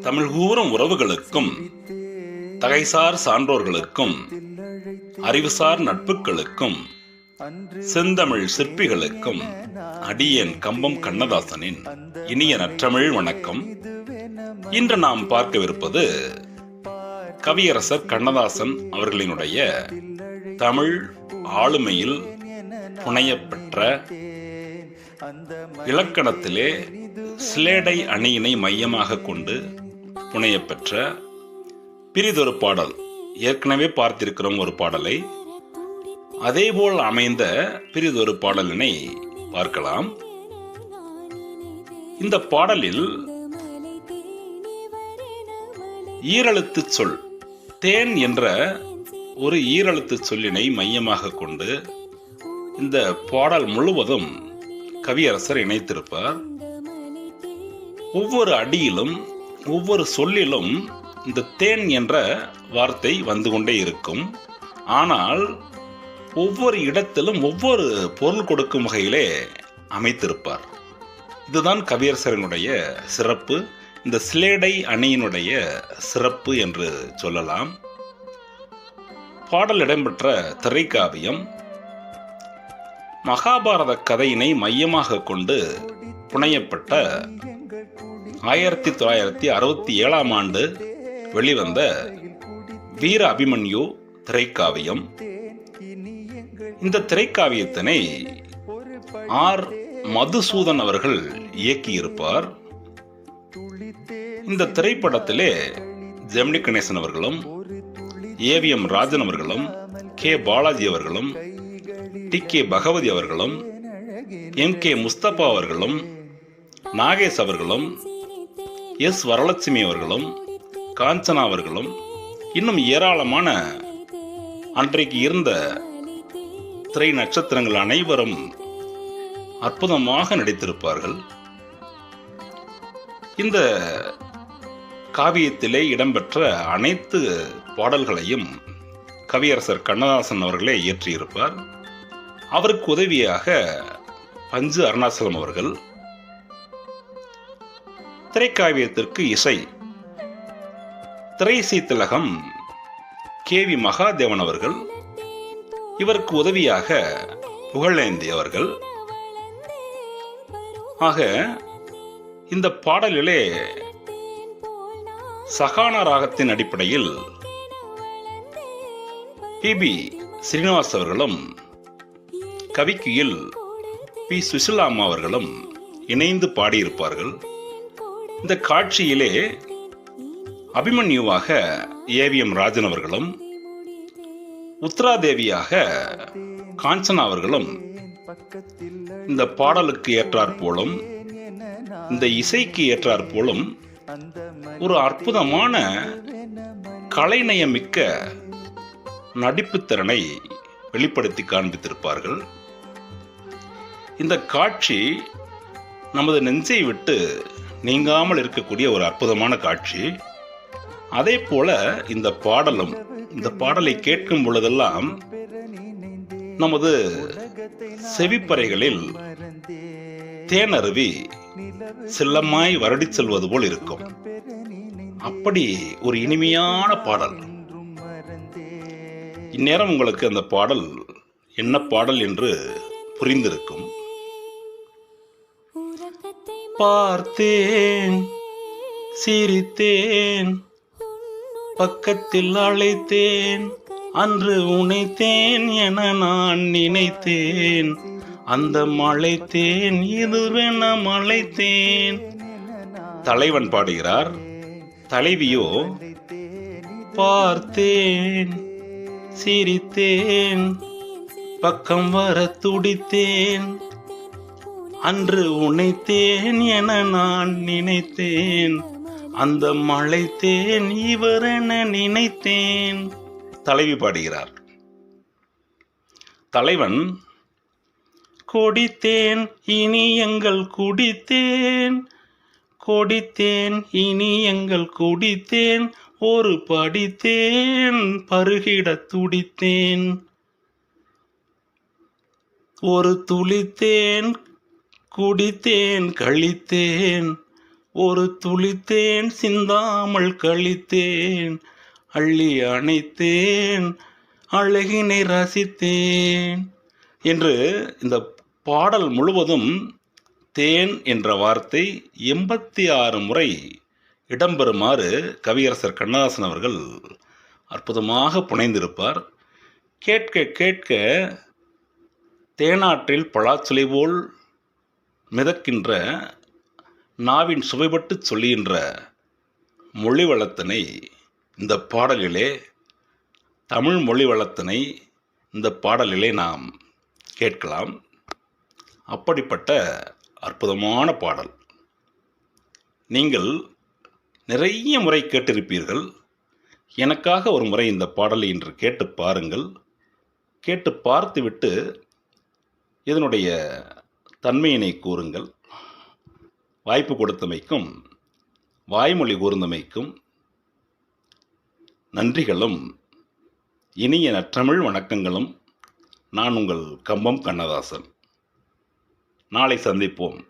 தமிழ் கூறும் உறவுகளுக்கும் தகைசார் சான்றோர்களுக்கும் அறிவுசார் நட்புகளுக்கும் செந்தமிழ் சிற்பிகளுக்கும் அடியன் கம்பம் கண்ணதாசனின் இனிய நற்றமிழ் வணக்கம். இன்று நாம் பார்க்கவிருப்பது கவியரசர் கண்ணதாசன் அவர்களினுடைய தமிழ் ஆளுமையில் புனையப்பெற்ற இலக்கணத்திலே சிலேடை அணியினை மையமாக கொண்டு புனையப்பெற்ற பிரிதொரு பாடல். ஏற்கனவே பார்த்திருக்கிறோம் ஒரு பாடலை. அதேபோல் அமைந்த பிரிதொரு பாடலினை பார்க்கலாம். இந்த பாடலில் ஈரழுத்து சொல் தேன் என்ற ஒரு ஈரழுத்து சொல்லினை மையமாக கொண்டு இந்த பாடல் முழுவதும் கவியரசர் இணைத்திருப்பார். ஒவ்வொரு அடியிலும் ஒவ்வொரு சொல்லிலும் இந்த தேன் என்ற வார்த்தை வந்து கொண்டே இருக்கும். ஆனால் ஒவ்வொரு இடத்திலும் ஒவ்வொரு பொருள் கொடுக்கும் வகையிலே அமைத்திருப்பார். இதுதான் கவியரசரனுடைய சிறப்பு. இந்த சிலேடை அணியினுடைய சிறப்பு என்று சொல்லலாம். பாடல் இடம்பெற்ற திரைக்காவியம் மகாபாரத கதையினை மையமாக கொண்டு புனையப்பட்ட ஆயிரத்தி தொள்ளாயிரத்தி அறுபத்தி ஏழாம் ஆண்டு வெளிவந்த வீர அபிமன்யு திரைக்காவியம். இந்த திரைக்காவியத்தினை ஆர். மதுசூதன் அவர்கள் இயக்கியிருப்பார். இந்த திரைப்படத்திலே ஜெமினி கணேசன் அவர்களும் ஏவிஎம் ராஜன் அவர்களும் கே. பாலாஜி அவர்களும் டி கே பகவதி அவர்களும் எம் கே முஸ்தபா அவர்களும் நாகேஷ் அவர்களும் எஸ் வரலட்சுமி அவர்களும் காஞ்சனா அவர்களும் இன்னும் ஏராளமான அன்றைக்கு இருந்த திரை நட்சத்திரங்கள் அனைவரும் அற்புதமாக நடித்திருப்பார்கள். இந்த காவியத்திலே இடம்பெற்ற அனைத்து பாடல்களையும் கவியரசர் கண்ணதாசன் அவர்களே இயற்றியிருப்பார். அவருக்கு உதவியாக பஞ்சு அருணாசலம் அவர்கள் திரைக்காவியத்திற்கு இசை திரைசை திலகம் கே வி மகாதேவன் அவர்கள் இவருக்கு உதவியாக புகழேந்தி அவர்கள். ஆக இந்த பாடலிலே சகான ராகத்தின் அடிப்படையில் பிபி ஸ்ரீனிவாஸ் அவர்களும் கவிக்குயில் பி. சுசிலாமா அவர்களும் இணைந்து பாடியிருப்பார்கள். இந்த காட்சியிலே அபிமன்யுவாக ஏவிஎம் ராஜன் அவர்களும் உத்ராதேவியாக காஞ்சனா அவர்களும் இந்த பாடலுக்கு ஏற்றாற் போலும் இந்த இசைக்கு ஏற்றாற் போலும் ஒரு அற்புதமான கலைநயமிக்க நடிப்பு திறனை வெளிப்படுத்தி காண்பித்திருப்பார்கள். இந்த காட்சி நமது நெஞ்சை விட்டு நீங்காமல் இருக்கக்கூடிய ஒரு அற்புதமான காட்சி. அதே போல இந்த பாடலும் இந்த பாடலை கேட்கும் பொழுதெல்லாம் நமது செவிப்பறைகளில் தேனருவி செல்லமாய் வருடி செல்வது போல் இருக்கும். அப்படி ஒரு இனிமையான பாடல். இந்நேரம் உங்களுக்கு அந்த பாடல் என்ன பாடல் என்று புரிந்திருக்கும். பார்த்தேன் சிரித்தேன் பக்கத்தில் அழைத்தேன் அன்று உனைத்தேன் என நான் நினைத்தேன். அந்த மழைத்தேன் இதுவென மழைத்தேன் தலைவன் பாடுகிறார் தலைவியோ பார்த்தேன் சிரித்தேன் பக்கம் வர துடித்தேன். அன்று உனைத்தேன் என நான் நினைத்தேன். அந்த மழைத்தேன் இவரென நினைத்தேன். தலைவி பாடுகிறார். தலைவன் கொடித்தேன் இனி எங்கள் குடித்தேன். கொடித்தேன் இனி எங்கள் குடித்தேன். ஒரு படித்தேன் பருகிட துடித்தேன். ஒரு துளித்தேன் குடித்தேன் கழித்தேன். ஒரு துளித்தேன் சிந்தாமல் கழித்தேன். அள்ளி அணைத்தேன் அழகினை ரசித்தேன். என்று இந்த பாடல் முழுவதும் தேன் என்ற வார்த்தை எண்பத்தி ஆறு முறை இடம்பெறுமாறு கவியரசர் கண்ணதாசன் அவர்கள் அற்புதமாக புனைந்திருப்பார். கேட்க கேட்க தேனாற்றில் பலாச்சுளை போல் மிதக்கின்ற நாவின் சுவைபட்டு சொல்லுகின்ற மொழி வளத்தினை இந்த பாடலிலே தமிழ் மொழி வளத்தினை இந்த பாடலிலே நாம் கேட்கலாம். அப்படிப்பட்ட அற்புதமான பாடல். நீங்கள் நிறைய முறை கேட்டிருப்பீர்கள். எனக்காக ஒரு முறை இந்த பாடலை இன்று கேட்டு பாருங்கள். கேட்டு பார்த்துவிட்டு இதனுடைய தன்மையினை கூறுங்கள். வாய்ப்பு கொடுத்தமைக்கும் வாய்மொழி கூர்ந்தமைக்கும் நன்றிகளும். இனிய நற்றமிழ் வணக்கங்களும். நான் உங்கள் கம்பம் கண்ணதாசன். நாளை சந்திப்போம்.